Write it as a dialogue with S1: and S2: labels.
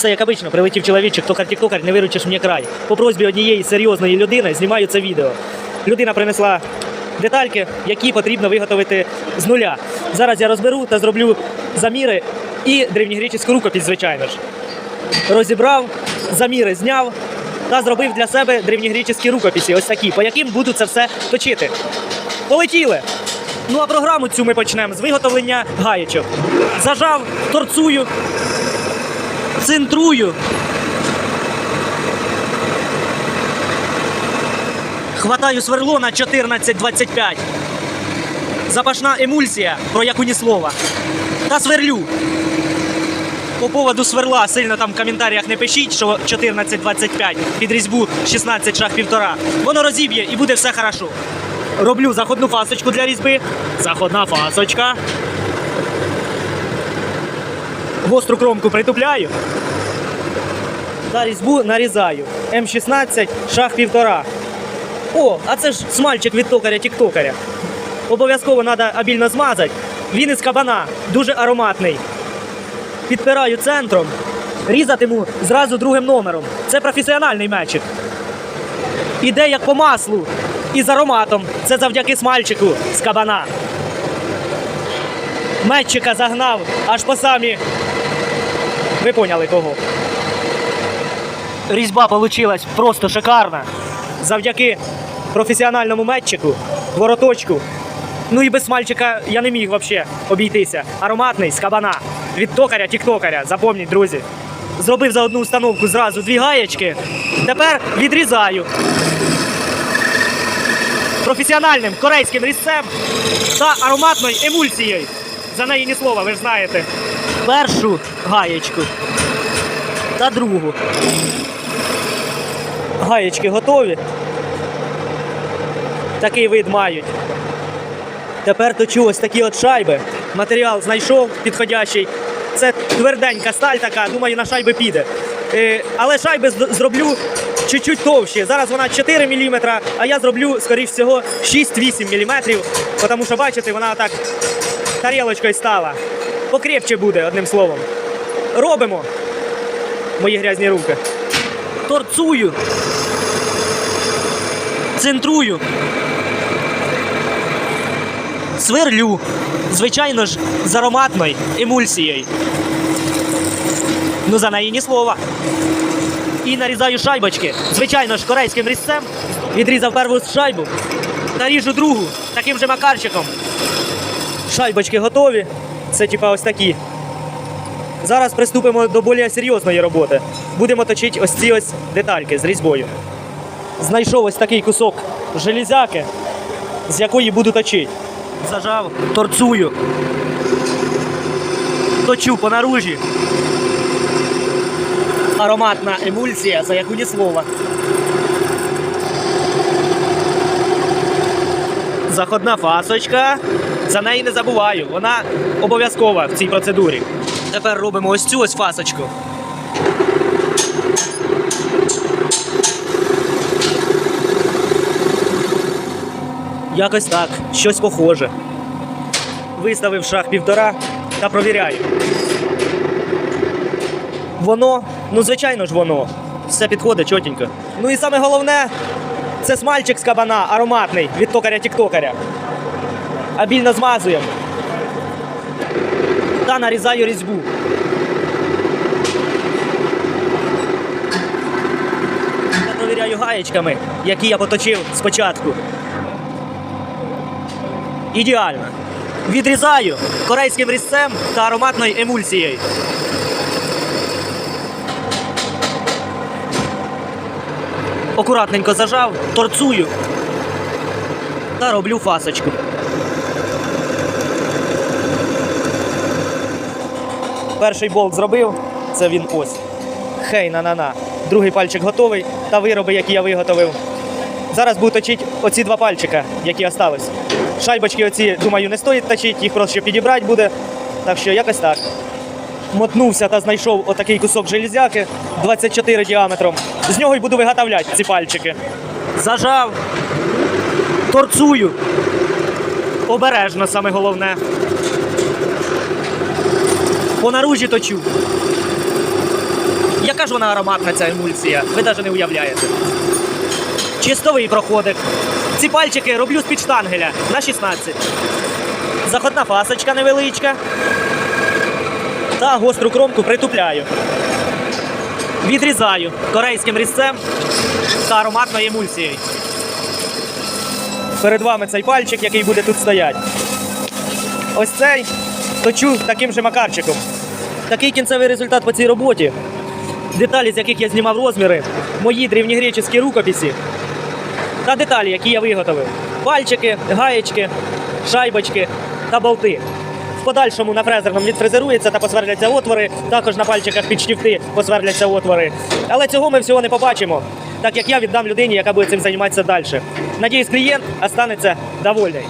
S1: Все як обично, прилетів чоловічок, токар тіктокар, не виручиш мені край. По просьбі однієї серйозної людини знімаю це відео. Людина принесла детальки, які потрібно виготовити з нуля. Зараз я розберу та зроблю заміри і древньогреческу рукопись, звичайно ж. Розібрав, заміри зняв та зробив для себе древньогреческі рукописи, ось такі, по яким буду це все точити. Полетіли! Ну а програму цю ми почнемо з виготовлення гаєчок. Зажав, торцую, центрую. Хватаю сверло на 14-25. Запашна емульсія, про яку ні слова. Та сверлю. По поводу сверла сильно там в коментарях не пишіть, що 14-25 під різьбу 16 шаг півтора. Воно розіб'є і буде все хорошо. Роблю заходну фасочку для різьби. Заходна фасочка. Гостру кромку притупляю. Та різьбу нарізаю. М16, шаг півтора. О, а це ж смальчик від токаря тіктокаря. Обов'язково треба обільно змазати. Він із кабана, дуже ароматний. Підпираю центром, різатиму зразу другим номером. Це професіональний мечик. Іде як по маслу і з ароматом. Це завдяки смальчику з кабана. Метчика загнав аж по самі. Ви поняли кого. Різьба вийшла просто шикарна. Завдяки професіональному метчику, вороточку. Ну і без смальчика я не міг взагалі обійтися. Ароматний з кабана. Від токаря тіктокаря. Запомніть, друзі. Зробив за одну установку зразу дві гаєчки. Тепер відрізаю. Професіональним корейським різцем та ароматною емульсією. За неї ні слова, ви ж знаєте. Першу гаєчку та другу. Гаєчки готові. Такий вид мають. Тепер точу ось такі от шайби. Матеріал знайшов підходящий. Це тверденька сталь така, думаю, на шайби піде. Е, але шайби зроблю чуть-чуть товщі. Зараз вона 4 мм, а я зроблю, скоріш всього, 6-8 мм. Тому що, бачите, вона так тарілочкою стала. Покрепче буде, одним словом. Робимо мої грязні руки. Торцую. Центрую. Сверлю. Звичайно ж, з ароматною емульсією. Ну, за неї ні слова. І нарізаю шайбочки. Звичайно ж, корейським різцем. Відрізав першу шайбу. Та ріжу другу таким же макарчиком. Шайбочки готові. Це типа ось такі. Зараз приступимо до більш серйозної роботи. Будемо точити ось ці ось детальки з різьбою. Знайшов ось такий кусок железяки, з якої буду точити. Зажав, торцую. Точу по наружі. Ароматна емульсія, за яку ні слова. Заходна фасочка. За неї не забуваю. Вона обов'язкова в цій процедурі. Тепер робимо ось цю ось фасочку. Якось так, щось похоже. Виставив шаг півтора та провіряю. Воно, ну звичайно ж воно. Все підходить чотенько. Ну і саме головне, це смальчик з кабана ароматний від токаря тіктокаря. Обільно змазуємо. Та нарізаю різьбу. Та провіряю гаєчками, які я поточив спочатку. Ідеально. Відрізаю корейським різцем та ароматною емульсією. Акуратненько зажав, торцую та роблю фасочку. Перший болт зробив, це він ось. Хей на на на. Другий пальчик готовий та вироби, які я виготовив. Зараз буду точити оці два пальчика, які остались. Шайбочки оці, думаю, не стоїть точити, їх просто підібрати буде. Так що якось так. Мотнувся та знайшов отакий кусок железяки 24 діаметром. З нього й буду виготовляти ці пальчики. Зажав, торцую. Обережно, саме головне. По наружі точу. Яка ж вона ароматна ця емульсія? Ви навіть не уявляєте. Чистовий проходик. Ці пальчики роблю з-під штангеля на 16. Заходна пасочка невеличка. Та гостру кромку притупляю. Відрізаю корейським різцем та ароматною емульсією. Перед вами цей пальчик, який буде тут стояти. Ось цей точу таким же макарчиком. Такий кінцевий результат по цій роботі. Деталі, з яких я знімав розміри, мої древньогреческі рукописи та деталі, які я виготовив. Пальчики, гаєчки, шайбочки та болти. В подальшому на фрезерному відфрезерується та посверляться отвори, також на пальчиках під штифти посверляться отвори. Але цього ми всього не побачимо, так як я віддам людині, яка буде цим займатися далі. Надіюсь, клієнт останеться довольний.